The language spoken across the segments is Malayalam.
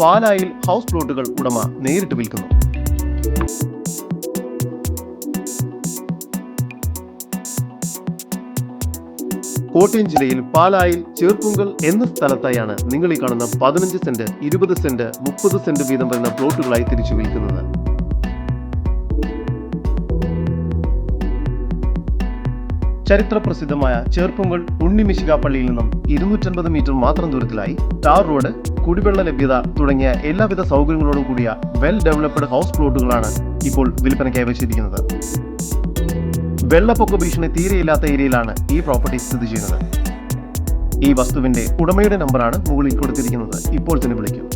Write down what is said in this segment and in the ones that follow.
പാലായിൽ ഹൗസ് പ്ലോട്ടുകൾ ഉടമ നേരിട്ട് വിൽക്കുന്നു. കോട്ടയം ജില്ലയിൽ പാലായിൽ ചേർപ്പുങ്കൽ എന്ന സ്ഥലത്തായാണ് നിങ്ങൾ ഈ കാണുന്ന പതിനഞ്ച് സെന്റ് ഇരുപത് സെന്റ് മുപ്പത് സെന്റ് വീതം വരുന്ന പ്ലോട്ടുകളായി തിരിച്ചു വിൽക്കുന്നത്. ചരിത്ര പ്രസിദ്ധമായ ചേർപ്പുങ്കൽ ഉണ്ണിമിശിക പള്ളിയിൽ നിന്നും ഇരുന്നൂറ്റൻപത് മീറ്റർ മാത്രം ദൂരത്തിലായി ടാർ റോഡ് കുടിവെള്ള ലഭ്യത തുടങ്ങിയ എല്ലാവിധ സൗകര്യങ്ങളോടും കൂടിയ വെൽ ഡെവലപ്ഡ് ഹൗസ് പ്ലോട്ടുകളാണ് ഇപ്പോൾ വിൽപ്പനയ്ക്കായി വെച്ചിരിക്കുന്നത്. വെള്ളപ്പൊക്ക ഭീഷണി തീരെയില്ലാത്ത ഏരിയയിലാണ് ഈ പ്രോപ്പർട്ടി സ്ഥിതി ചെയ്യുന്നത്. ഈ വസ്തുവിന്റെ ഉടമയുടെ നമ്പറാണ് മുകളിൽ കൊടുത്തിരിക്കുന്നത്. ഇപ്പോൾ തന്നെ വിളിക്കും.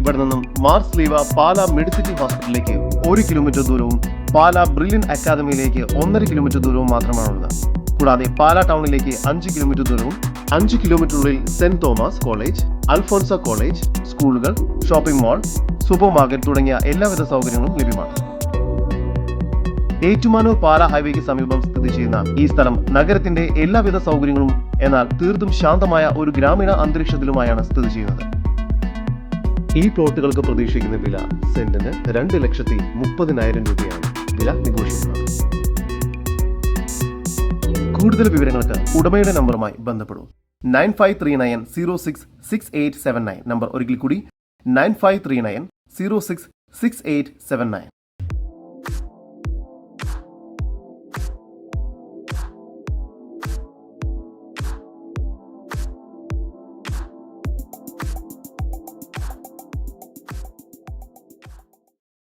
ഇവിടെ നിന്നും മാർസ് ലീവ പാല മെഡിസിറ്റി ഹോസ്പിറ്റലിലേക്ക് ഒരു കിലോമീറ്റർ ദൂരവും പാല ബ്രില്യൻ അക്കാദമിയിലേക്ക് ഒന്നര കിലോമീറ്റർ ദൂരവും മാത്രമാണുള്ളത്. കൂടാതെ പാല ടൗണിലേക്ക് അഞ്ച് കിലോമീറ്റർ ദൂരവും അഞ്ച് കിലോമീറ്ററുള്ളിൽ saint Thomas college Alphonsa college സ്കൂളുകൾ ഷോപ്പിംഗ് മാൾ സൂപ്പർ മാർക്കറ്റ് തുടങ്ങിയ എല്ലാവിധ സൗകര്യങ്ങളും ലഭ്യമാണ്. ഏറ്റുമാനൂർ പാല ഹൈവേക്ക് സമീപം സ്ഥിതി ചെയ്യുന്ന ഈ സ്ഥലം നഗരത്തിന്റെ എല്ലാവിധ സൗകര്യങ്ങളും എന്നാൽ തീർത്തും ശാന്തമായ ഒരു ഗ്രാമീണ അന്തരീക്ഷത്തിലുമായാണ് സ്ഥിതി ചെയ്യുന്നത്. ഈ പ്ലോട്ടുകൾക്ക് പ്രതീക്ഷിക്കുന്ന വില സെന്റിന് രണ്ട് ലക്ഷത്തി മുപ്പതിനായിരം രൂപയാണ്. വില നിഘോഷിക്കുന്നത് കൂടുതൽ വിവരങ്ങൾക്ക് ഉടമയുടെ നമ്പറുമായി ബന്ധപ്പെടും. Nine five three nine zero six six eight seven nine. Number ഒരിക്കൽ കൂടി nine five three nine zero six six eight seven nine.